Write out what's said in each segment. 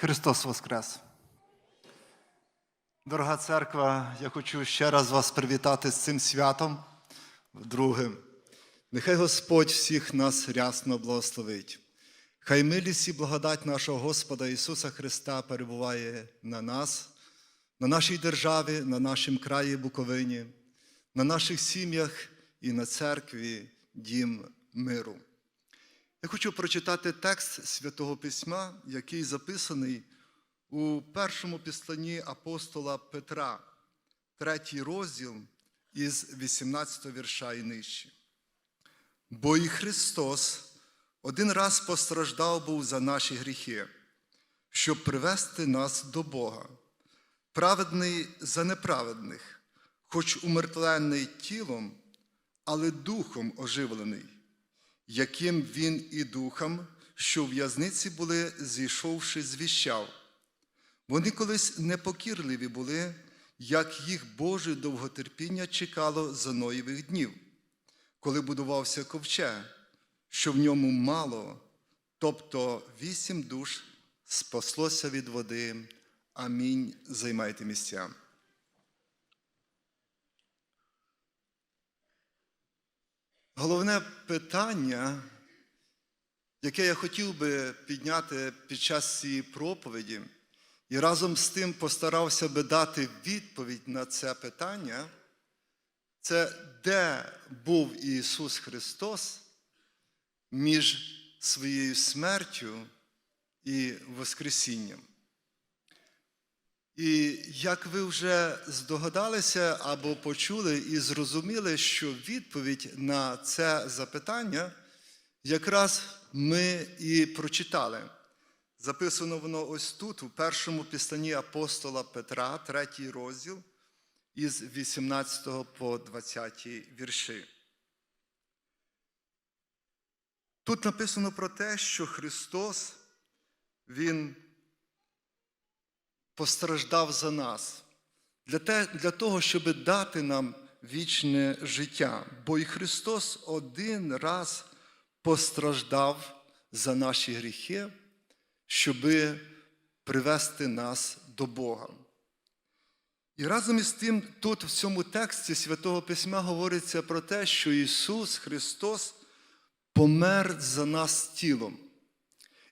Христос Воскрес! Дорога церква, я хочу ще раз вас привітати з цим святом. Вдруге, нехай Господь всіх нас рясно благословить. Хай милість і благодать нашого Господа Ісуса Христа перебуває на нас, на нашій державі, на нашому краї Буковині, на наших сім'ях і на церкві Дім миру. Я хочу прочитати текст Святого Письма, який записаний у першому післанні апостола Петра, третій розділ із 18 вірша і нижче. Бо і Христос один раз постраждав був за наші гріхи, щоб привести нас до Бога, праведний за неправедних, хоч умертвлений тілом, але духом оживлений яким він і духом, що в в'язниці були, зійшовши, звіщав. Вони колись непокірливі були, як їх Боже довготерпіння чекало за Ноєвих днів, коли будувався ковчег, що в ньому мало, тобто вісім душ спаслося від води. Амінь. Займайте місця. Головне питання, яке я хотів би підняти під час цієї проповіді, і разом з тим постарався би дати відповідь на це питання, це де був Ісус Христос між своєю смертю і Воскресінням. І як ви вже здогадалися або почули і зрозуміли, що відповідь на це запитання якраз ми і прочитали. Записано воно ось тут, у першому післанні апостола Петра, третій розділ, із 18 по 20 вірші. Тут написано про те, що Христос, Він постраждав за нас, для, те, для того, щоб дати нам вічне життя. Бо і Христос один раз постраждав за наші гріхи, щоб привести нас до Бога. І разом із тим, тут в цьому тексті Святого Письма говориться про те, що Ісус Христос помер за нас тілом.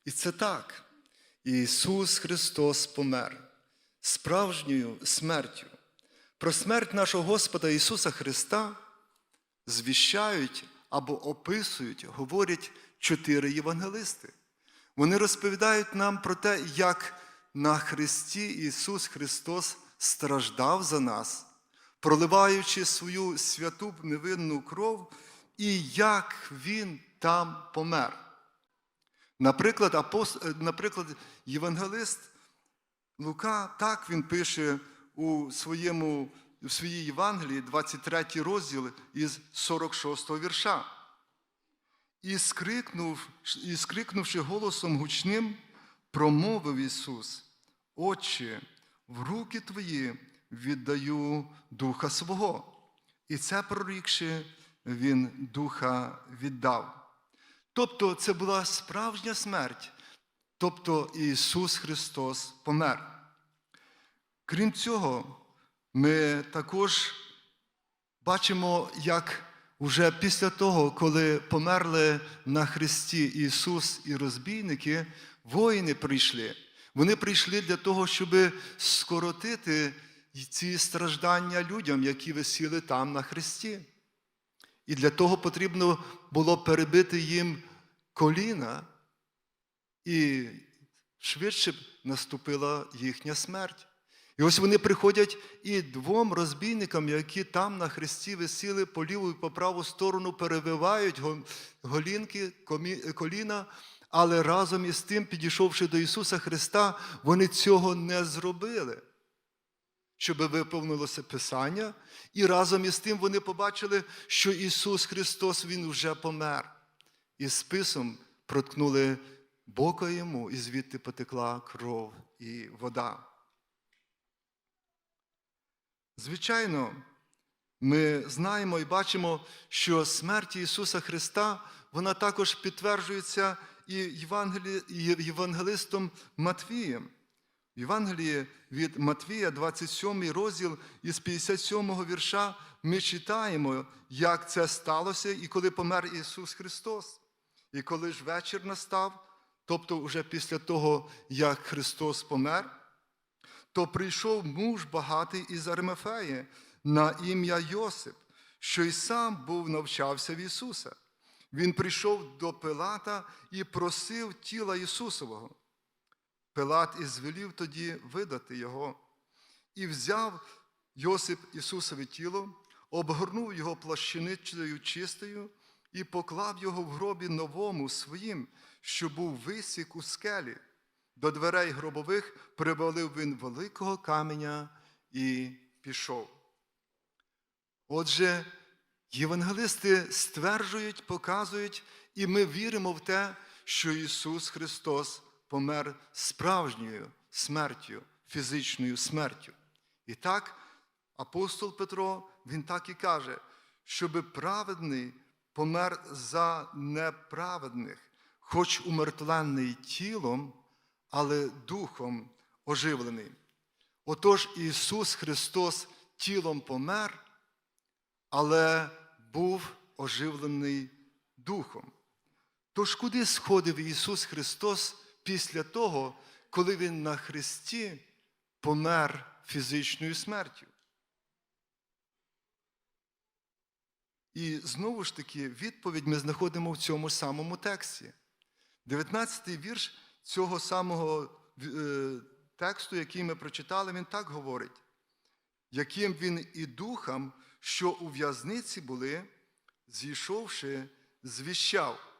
І це так. Ісус Христос помер справжньою смертю. Про смерть нашого Господа Ісуса Христа звіщають або описують, говорять чотири євангелисти. Вони розповідають нам про те, як на Христі Ісус Христос страждав за нас, проливаючи свою святу невинну кров, і як Він там помер. Наприклад, апост... Наприклад, євангелист Лука так він пише у своєму, у своїй Євангелії, 23 розділ із 46 вірша. І, скрикнув, і скрикнувши голосом гучним, промовив Ісус: Отче, в руки Твої віддаю Духа свого. І це прорікши, Він Духа віддав. Тобто це була справжня смерть. Тобто Ісус Христос помер. Крім цього, ми також бачимо, як уже після того, коли померли на Христі Ісус і розбійники, воїни прийшли. Вони прийшли для того, щоб скоротити ці страждання людям, які висіли там на Христі. І для того потрібно було перебити їм коліна і швидше б наступила їхня смерть. І ось вони приходять і двом розбійникам, які там на хресті висіли по ліву і по праву сторону, перебивають голінки, коліна, але разом із тим, підійшовши до Ісуса Христа, вони цього не зробили. Щоб виповнилося Писання, і разом із тим вони побачили, що Ісус Христос Він вже помер. І списом проткнули бока йому, і звідти потекла кров і вода. Звичайно, ми знаємо і бачимо, що смерть Ісуса Христа вона також підтверджується і євангелистом Матвієм. В Євангелії від Матвія, 27 розділ із 57 вірша, ми читаємо, як це сталося і коли помер Ісус Христос. І коли ж вечір настав, тобто вже після того, як Христос помер, то прийшов муж багатий із Аримефеї на ім'я Йосип, що й сам був навчався в Ісуса. Він прийшов до Пилата і просив тіла Ісусового. Пилат і звелів тоді видати його, і взяв Йосип Ісусове тіло, обгорнув його плащаницею чистою і поклав його в гробі новому своїм, що був висік у скелі. До дверей гробових привалив він великого каменя і пішов. Отже, євангелисти стверджують, показують, і ми віримо в те, що Ісус Христос помер справжньою смертю, фізичною смертю. І так, апостол Петро, він так і каже, щоби праведний помер за неправедних, хоч умертвлений тілом, але духом оживлений. Отож Ісус Христос тілом помер, але був оживлений духом. Тож куди сходив Ісус Христос після того, коли Він на Христі помер фізичною смертю? І знову ж таки, відповідь ми знаходимо в цьому самому тексті. 19-й вірш цього самого е, тексту, який ми прочитали, він так говорить, яким він і духом, що у в'язниці були, зійшовши, звіщав.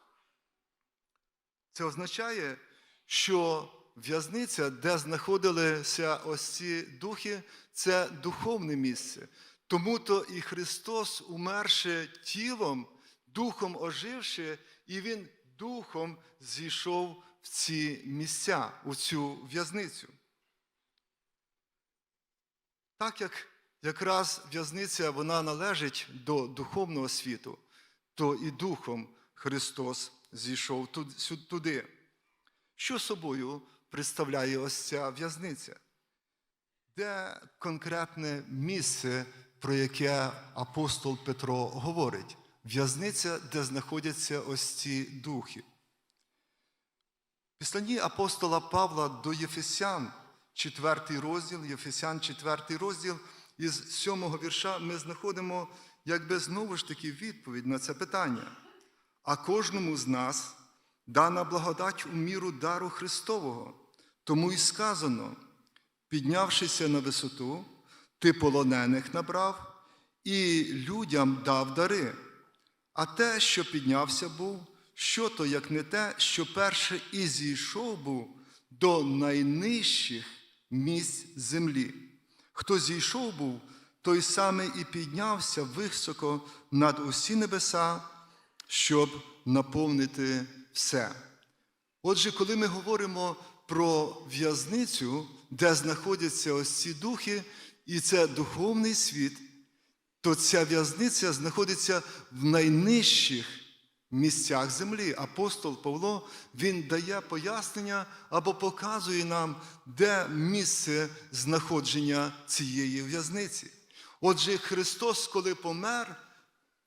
Це означає, що в'язниця, де знаходилися ось ці духи, це духовне місце. Тому то і Христос, умерши тілом, духом оживши, і Він духом зійшов в ці місця, у цю в'язницю. Так як якраз в'язниця вона належить до духовного світу, то і духом Христос зійшов туди. Що собою представляє ось ця в'язниця? Де конкретне місце, про яке апостол Петро говорить? В'язниця, де знаходяться ось ці духи. Післанні апостола Павла до Єфесян, 4 розділ, Єфесян, 4 розділ, із 7 вірша ми знаходимо, якби знову ж таки відповідь на це питання. А кожному з нас дана благодать у міру дару Христового. Тому і сказано, піднявшися на висоту, ти полонених набрав і людям дав дари. А те, що піднявся був, що то, як не те, що перше і зійшов був до найнижчих місць землі. Хто зійшов був, той саме і піднявся високо над усі небеса, щоб наповнити все. Отже, коли ми говоримо про в'язницю, де знаходяться ось ці духи, і це духовний світ, то ця в'язниця знаходиться в найнижчих місцях землі. Апостол Павло він дає пояснення або показує нам, де місце знаходження цієї в'язниці. Отже, Христос, коли помер,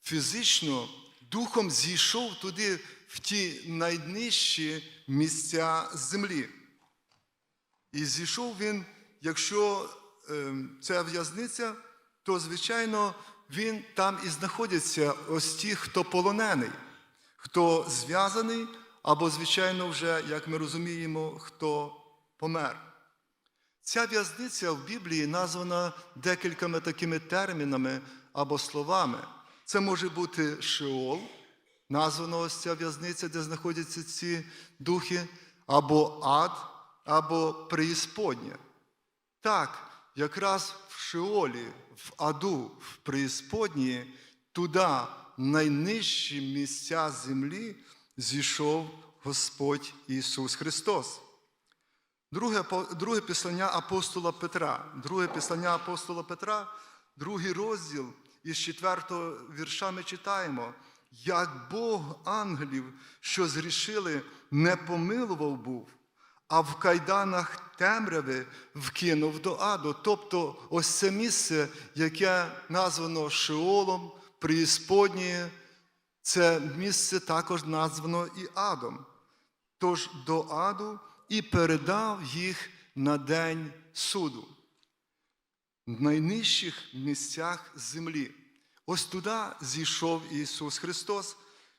фізично, духом зійшов туди, в ті найнижчі місця землі. І зійшов він, якщо е, це в'язниця, то, звичайно, він там і знаходиться ось ті, хто полонений, хто зв'язаний, або, звичайно, вже, як ми розуміємо, хто помер. Ця в'язниця в Біблії названа декількома такими термінами або словами. Це може бути Шеол, названа ось ця в'язниця, де знаходяться ці духи, або ад, або преісподня. Так, якраз в в аду, в преісподні, туди, найнижчі місця землі, зійшов Господь Ісус Христос. Друге, друге післання апостола Петра, друге післання апостола Петра, другий розділ із четвертого вірша ми читаємо, як Бог ангелів, що зрішили, не помилував був, а в кайданах темряви вкинув до аду. Тобто ось це місце, яке названо Шеолом, Преісподніє, це місце також названо і адом. Тож до аду і передав їх на день суду. В найнижчих місцях землі. Ось туди зійшов Ісус Христос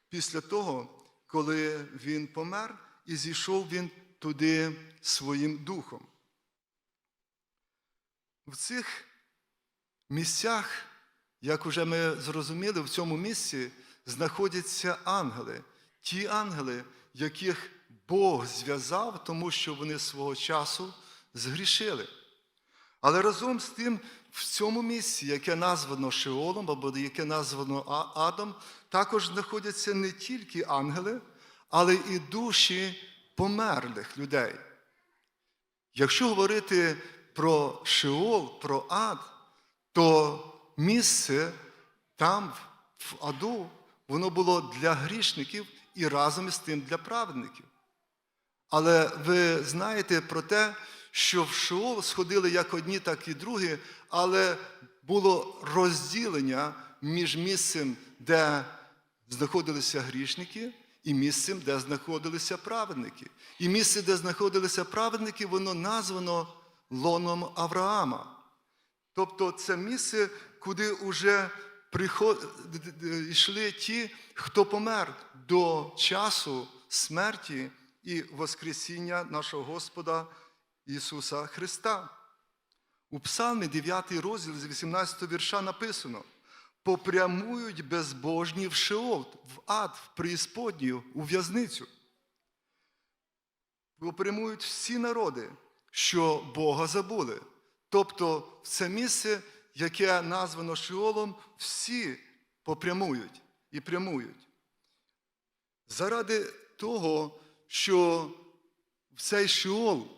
після того, коли Він помер, і зійшов Він туди своїм духом. В цих місцях, як вже ми зрозуміли, в цьому місці знаходяться ангели, ті ангели, яких Бог зв'язав, тому що вони свого часу згрішили. Але разом з тим, в цьому місці, яке названо Шеолом, або яке названо Адом, також знаходяться не тільки ангели, але і душі померлих людей. Якщо говорити про Шеол, про ад, то місце там, в аду, воно було для грішників і разом із тим для праведників. Але ви знаєте про те, що в Шеол сходили як одні, так і другі, але було розділення між місцем, де знаходилися грішники, і місцем, де знаходилися праведники. І місце, де знаходилися праведники, воно названо лоном Авраама. Тобто це місце, куди вже йшли ті, хто помер до часу смерті і Воскресіння нашого Господа Ісуса Христа. У Псалмі 9 розділ з 18 вірша написано: попрямують безбожні в Шеол, в ад, в преісподню, у в'язницю. Попрямують всі народи, що Бога забули. Тобто в це місце, яке названо Шеолом, всі попрямують і прямують. Заради того, що в цей Шеол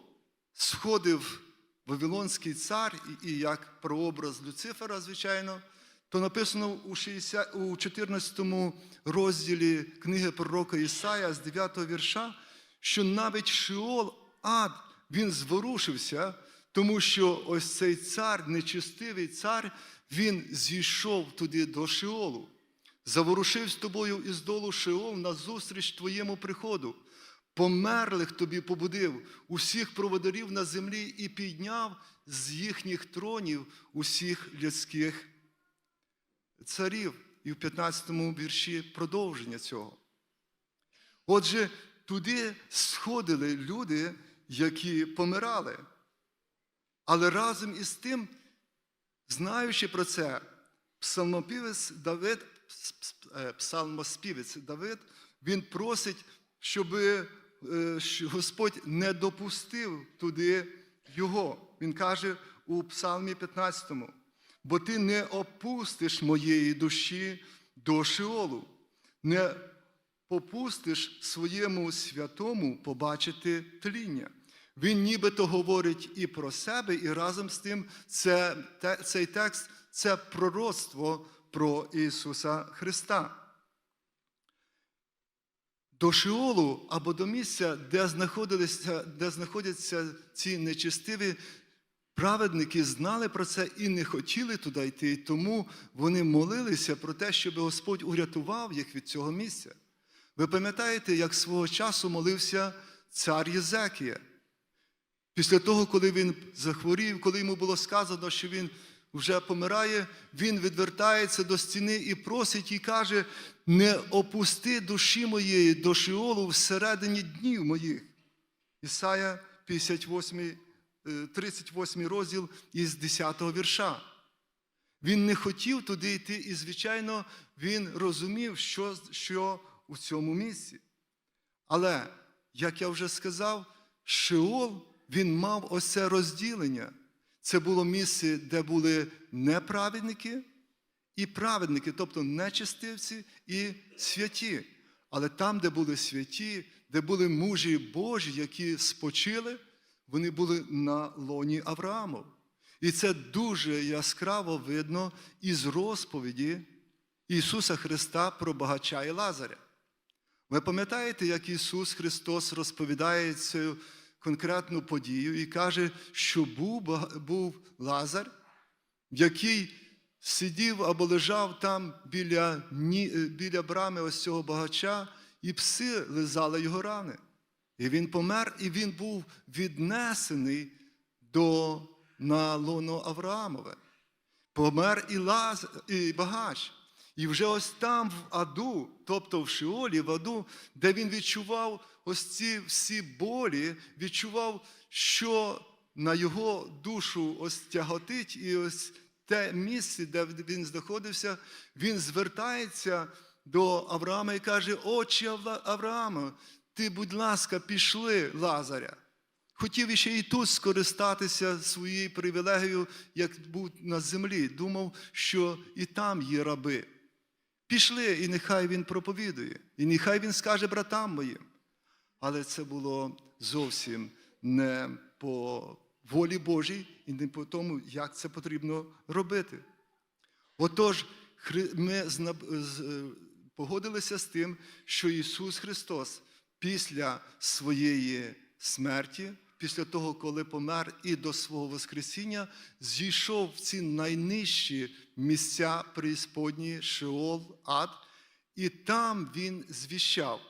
сходив Вавилонський цар, і як прообраз Люцифера, звичайно, то написано у, 60, у 14 розділі книги пророка Ісая з 9 вірша, що навіть Шеол, ад, він зворушився, тому що ось цей цар, нечистивий цар, він зійшов туди до Шеолу. Заворушив з тобою із долу Шеол назустріч твоєму приходу. Померлих тобі побудив, усіх проводарів на землі і підняв з їхніх тронів усіх людських царів. І в 15-му вірші продовження цього. Отже, туди сходили люди, які помирали. Але разом із тим, знаючи про це, псалмопівець Давид, псалмоспівець Давид, він просить, щоб Господь не допустив туди його. Він каже у Псалмі 15, бо ти не опустиш моєї душі до Шеолу, не попустиш своєму святому побачити тління. Він нібито говорить і про себе, і разом з тим це, цей текст це пророцтво про Ісуса Христа. До Шеолу або до місця, де, знаходилися, де знаходяться ці нечистиві, праведники знали про це і не хотіли туди йти, тому вони молилися про те, щоб Господь урятував їх від цього місця. Ви пам'ятаєте, як свого часу молився цар Єзекія? Після того, коли він захворів, коли йому було сказано, що він вже помирає, він відвертається до стіни і просить і каже: не опусти душі моєї до Шеолу всередині днів моїх. Ісая 58, 38 розділ із 10 вірша. Він не хотів туди йти, і, звичайно, він розумів, що, що у цьому місці. Але, як я вже сказав, Шеол він мав ось це розділення. Це було місце, де були неправедники і праведники, тобто нечистивці і святі. Але там, де були святі, де були мужі Божі, які спочили, вони були на лоні Авраамов. І це дуже яскраво видно із розповіді Ісуса Христа про багача і Лазаря. Ви пам'ятаєте, як Ісус Христос розповідає цю конкретну подію і каже, що був, був Лазар, який сидів або лежав там біля, е, біля брами ось цього багача, і пси лизали його рани. І він помер, і він був віднесений до на лоно Авраамове. Помер і, Лаз, і багач. І вже ось там, в аду, тобто в Шиолі, в аду, де він відчував ось ці всі болі, відчував, що на його душу ось тяготить, і ось те місце, де він знаходився, він звертається до Авраама і каже: Отче Авраама, ти, будь ласка, пішли Лазаря. Хотів іще і тут скористатися своєю привілегією, як був на землі. Думав, що і там є раби. Пішли, і нехай він проповідує, і нехай він скаже братам моїм. Але це було зовсім не по волі Божій і не по тому, як це потрібно робити. Отож, ми е, погодилися з тим, що Ісус Христос після своєї смерті, після того, коли помер і до свого Воскресіння, зійшов в ці найнижчі місця преісподньої, Шеол, Ад, і там Він звіщав,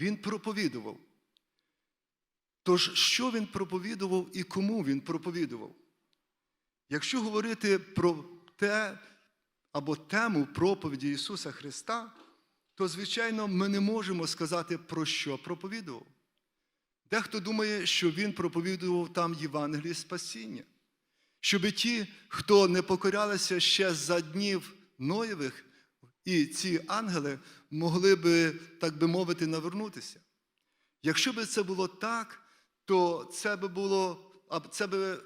Він проповідував. Тож, що він проповідував і кому він проповідував? Якщо говорити про те або тему проповіді Ісуса Христа, то, звичайно, ми не можемо сказати, про що проповідував. Дехто думає, що він проповідував там Євангеліє спасіння, щоб ті, хто не покорялися ще за днів Ноєвих, і ці ангели могли би, так би мовити, навернутися. Якщо б це було так, то це би було, це би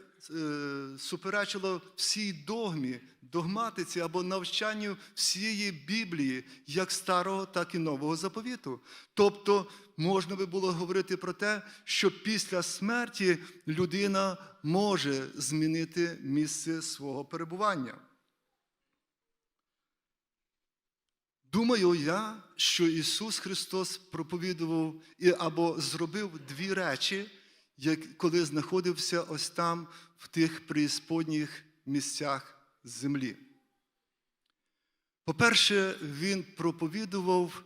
суперечило всій догмі, догматиці або навчанню всієї Біблії, як старого, так і нового заповіту. Тобто можна би було говорити про те, що після смерті людина може змінити місце свого перебування. Думаю я, що Ісус Христос проповідував або зробив дві речі, як, коли знаходився ось там, в тих преісподніх місцях землі. По-перше, Він проповідував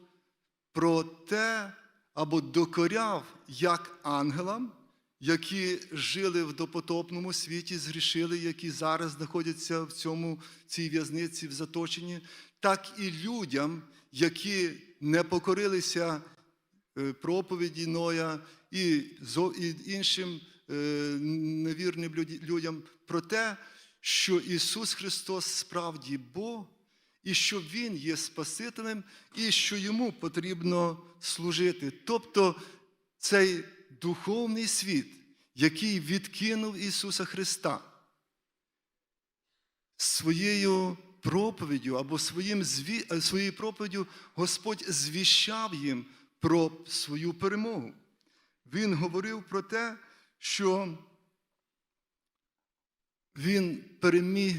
про те, або докоряв як ангелам, які жили в допотопному світі, згрішили, які зараз знаходяться в цьому цій в'язниці в заточенні, так і людям, які не покорилися е, проповіді Ноя і іншим е, невірним людям про те, що Ісус Христос справді Бог, і що Він є Спасителем, і що йому потрібно служити. Тобто цей духовний світ, який відкинув Ісуса Христа своєю проповіддю або своїм своєю проповіддю Господь звіщав їм про свою перемогу. Він говорив про те, що Він переміг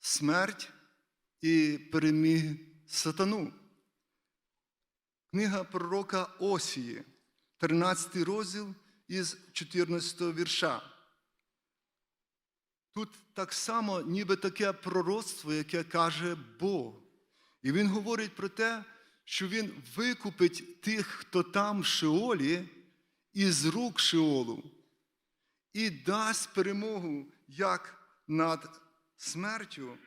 смерть і переміг сатану. Книга пророка Осії, 13 розділ із 14 вірша. Тут так само, ніби таке пророцтво, яке каже Бог. І він говорить про те, що він викупить тих, хто там в Шеолі, із рук Шеолу, і дасть перемогу як над смертю,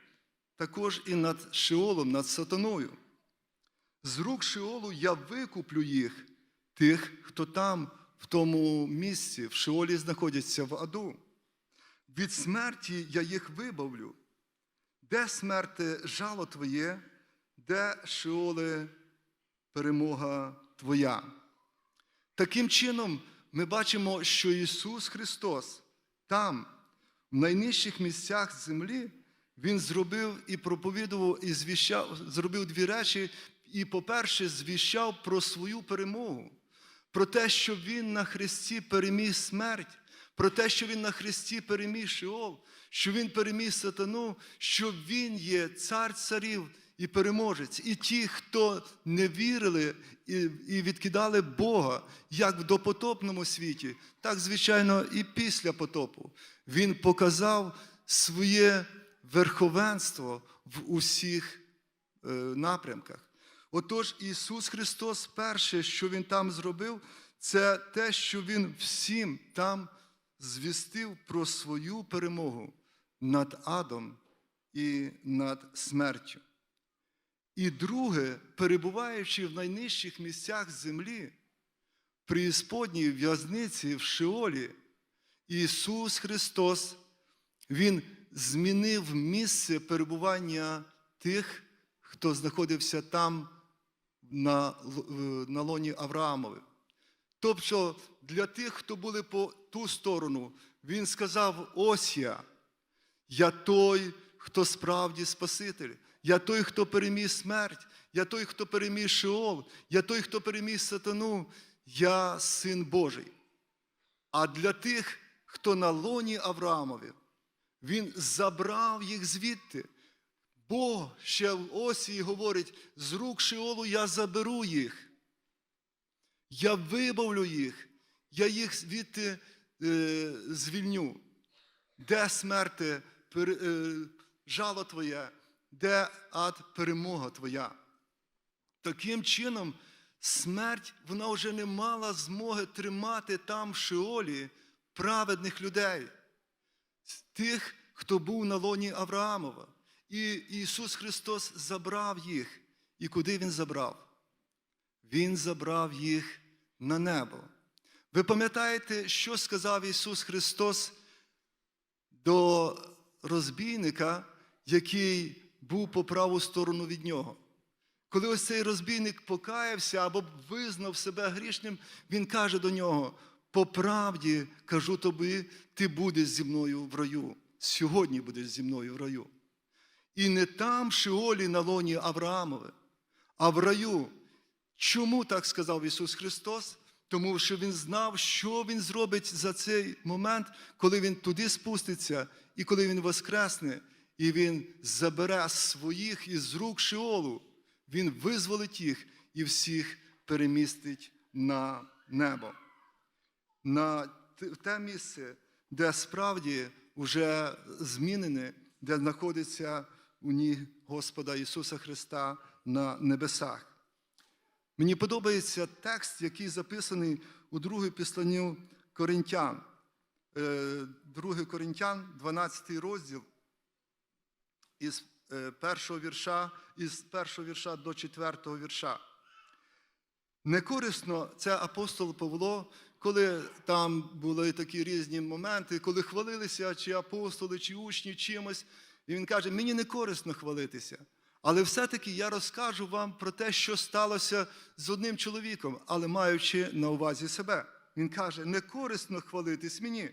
також і над Шеолом, над сатаною. З рук Шеолу я викуплю їх, тих, хто там, в тому місці, в Шеолі знаходяться в аду. Від смерті я їх вибавлю. Де смерти жало твоє, де Шеоле перемога твоя. Таким чином, ми бачимо, що Ісус Христос там, в найнижчих місцях землі, Він зробив і проповідував, і звіщав, зробив дві речі. І, по-перше, звіщав про свою перемогу, про те, що Він на Христі переміг смерть, про те, що Він на Христі переміг Шеол, що Він переміг сатану, що Він є цар царів і переможець. І ті, хто не вірили і, відкидали Бога, як в допотопному світі, так, звичайно, і після потопу. Він показав своє верховенство в усіх е, напрямках. Отож, Ісус Христос, перше, що Він там зробив, це те, що Він всім там звістив про свою перемогу над адом і над смертю. І друге, перебуваючи в найнижчих місцях землі, при Ісподній в'язниці в Шеолі, Ісус Христос, Він змінив місце перебування тих, хто знаходився там на, на лоні Авраамові. Тобто для тих, хто були по ту сторону, він сказав: ось я, я той, хто справді Спаситель, я той, хто переміг смерть, я той, хто переміг Шеол, я той, хто переміг сатану, я син Божий. А для тих, хто на лоні Авраамові, він забрав їх звідти. Бог ще в Осії говорить: з рук Шеолу я заберу їх. Я вибавлю їх, я їх звідти е, звільню. Де смерти пере- е, жало твоє, де ад перемога твоя. Таким чином, смерть вона вже не мала змоги тримати там в Шеолі праведних людей, тих, хто був на лоні Авраамова. І Ісус Христос забрав їх. І куди Він забрав? Він забрав їх на небо. Ви пам'ятаєте, що сказав Ісус Христос до розбійника, який був по праву сторону від нього? Коли ось цей розбійник покаявся або визнав себе грішним, він каже до нього: по правді кажу тобі, ти будеш зі мною в раю. Сьогодні будеш зі мною в раю. І не там в Шеолі на лоні Авраамове, а в раю. Чому так сказав Ісус Христос? Тому що Він знав, що Він зробить за цей момент, коли Він туди спуститься, і коли Він воскресне, і Він забере своїх із рук Шеолу. Він визволить їх і всіх перемістить на небо. На те- місце, де справді вже змінене, де знаходиться у ній Господа Ісуса Христа на небесах. Мені подобається текст, який записаний у другій післанню Коринтян. Е, 2 Коринтян, 12 розділ, із е, першого вірша, із першого вірша до четвертого вірша. Некорисно це апостол Павло, коли там були такі різні моменти, коли хвалилися чи апостоли, чи учні чимось. І він каже: мені не корисно хвалитися. Але все-таки я розкажу вам про те, що сталося з одним чоловіком, але маючи на увазі себе. Він каже: не корисно хвалитись мені,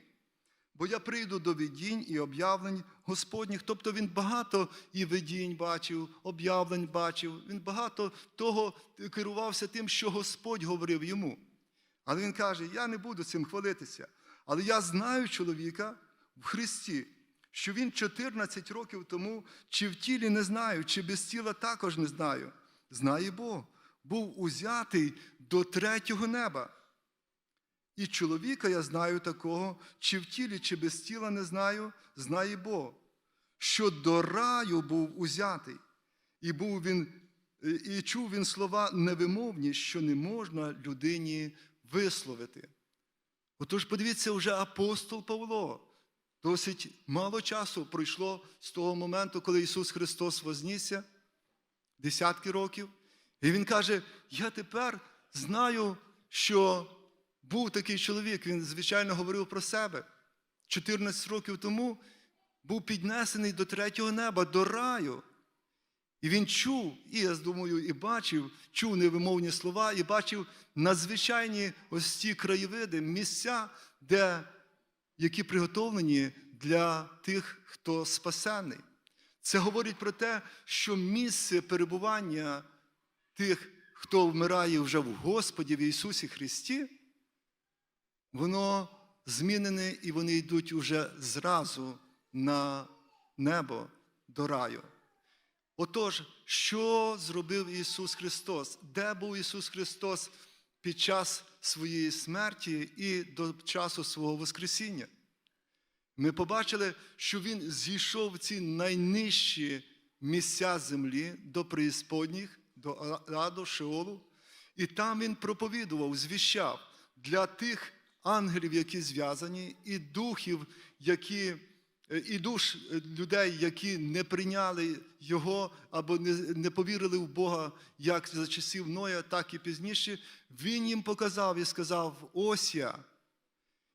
бо я прийду до видінь і об'явлень Господніх. Тобто він багато і видінь бачив, об'явлень бачив. Він багато того керувався тим, що Господь говорив йому. Але він каже: Я не буду цим хвалитися. Але я знаю чоловіка в Христі, що він 14 років тому, чи в тілі не знаю, чи без тіла також не знаю. Знає Бог, був узятий до третього неба. І чоловіка я знаю такого, чи в тілі, чи без тіла не знаю, знає Бог, що до раю був узятий, і був він, і чув він слова невимовні, що не можна людині висловити. Отож, подивіться, вже апостол Павло. Досить мало часу пройшло з того моменту, коли Ісус Христос вознісся, десятки років. І Він каже: Я тепер знаю, що був такий чоловік, він, звичайно, говорив про себе. 14 років тому був піднесений до третього неба, до раю. І він чув, і я думаю, і бачив, чув невимовні слова, і бачив надзвичайні ось ці краєвиди, місця, де, які приготовлені для тих, хто спасений. Це говорить про те, що місце перебування тих, хто вмирає вже в Господі в Ісусі Христі, воно змінене і вони йдуть уже зразу на небо до раю. Отож, що зробив Ісус Христос? Де був Ісус Христос під час своєї смерті і до часу свого Воскресіння? Ми побачили, що Він зійшов в ці найнижчі місця землі до преісподніх, до Аду, Шеолу, і там Він проповідував, звіщав для тих ангелів, які зв'язані, і духів, які е, і душ е, людей, які не прийняли Його або не, не повірили в Бога як за часів Ноя, так і пізніше, Він їм показав і сказав: ось я.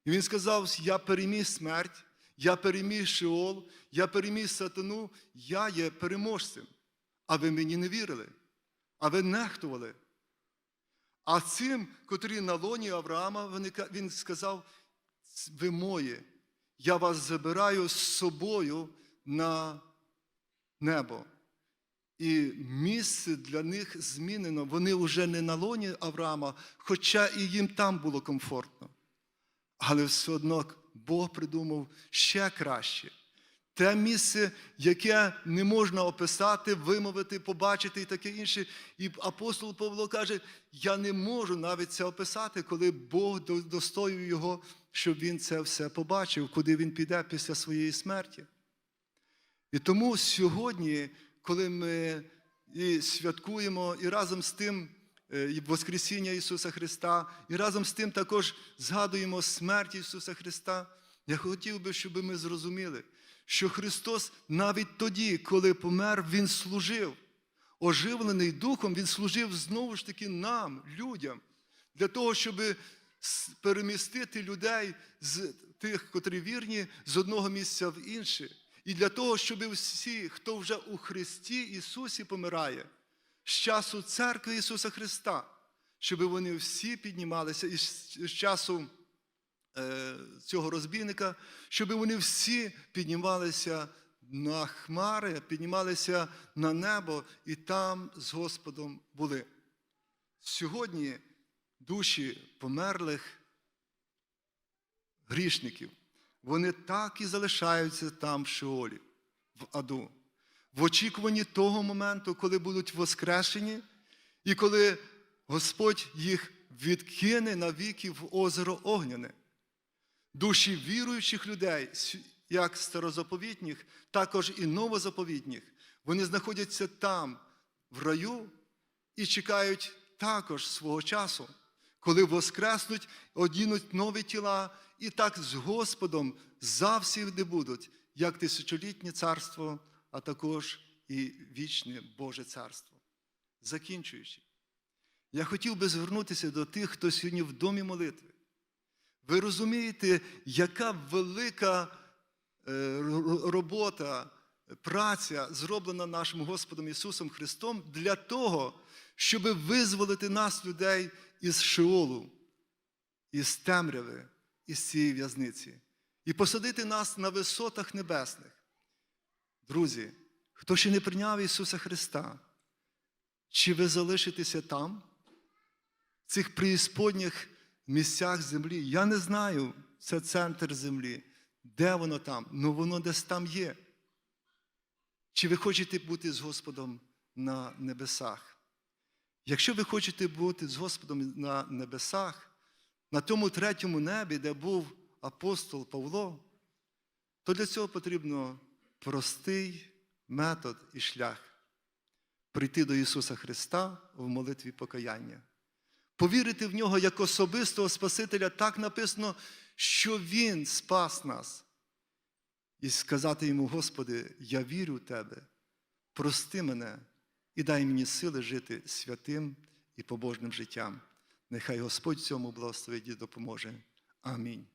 І він сказав: Я переміг смерть, я переміг Шеол, я переміг сатану, я є переможцем. А ви мені не вірили, а ви нехтували. А цим, котрі на лоні Авраама, він сказав: ви мої, я вас забираю з собою на небо. І місце для них змінено. Вони вже не на лоні Авраама, хоча і їм там було комфортно. Але все одно Бог придумав ще краще. Те місце, яке не можна описати, вимовити, побачити і таке інше. І апостол Павло каже: я не можу навіть це описати, коли Бог до- достоює його, щоб він це все побачив, куди він піде після своєї смерті. І тому сьогодні, коли ми і святкуємо, і разом з тим е, Воскресіння Ісуса Христа, і разом з тим також згадуємо смерть Ісуса Христа, я хотів би, щоб ми зрозуміли, що Христос навіть тоді, коли помер, Він служив. Оживлений Духом, Він служив знову ж таки нам, людям, для того, щоб перемістити людей з тих, котрі вірні, з одного місця в інше. І для того, щоб всі, хто вже у Христі Ісусі помирає, з часу церкви Ісуса Христа, щоб вони всі піднімалися і з часу цього розбійника, щоб вони всі піднімалися на хмари, піднімалися на небо і там з Господом були. Сьогодні душі померлих грішників, вони так і залишаються там в Шеолі, в аду, в очікуванні того моменту, коли будуть воскрешені, і коли Господь їх відкине навіки в озеро Огняне. Душі віруючих людей, як старозаповітніх, також і новозаповітніх, вони знаходяться там, в раю, і чекають також свого часу, коли воскреснуть, одінуть нові тіла, і так з Господом завсігди будуть, як тисячолітнє царство, а також і вічне Боже царство. Закінчуючи, я хотів би звернутися до тих, хто сьогодні в домі молитви. Ви розумієте, яка велика е, робота, праця зроблена нашим Господом Ісусом Христом для того, щоб визволити нас, людей, із Шеолу, із темряви, із цієї в'язниці, і посадити нас на висотах небесних. Друзі, хто ще не прийняв Ісуса Христа, чи ви залишитеся там? в цих преісподніх місцях землі. Я не знаю, це центр землі. Де воно там? Ну воно десь там є. Чи ви хочете бути з Господом на небесах? Якщо ви хочете бути з Господом на небесах, на тому третьому небі, де був апостол Павло, то для цього потрібно простий метод і шлях прийти до Ісуса Христа в молитві покаяння повірити в нього як особистого Спасителя, так написано, що Він спас нас. І сказати йому, Господи, я вірю в Тебе, прости мене і дай мені сили жити святим і побожним життям. Нехай Господь цьому благословить і допоможе. Амінь.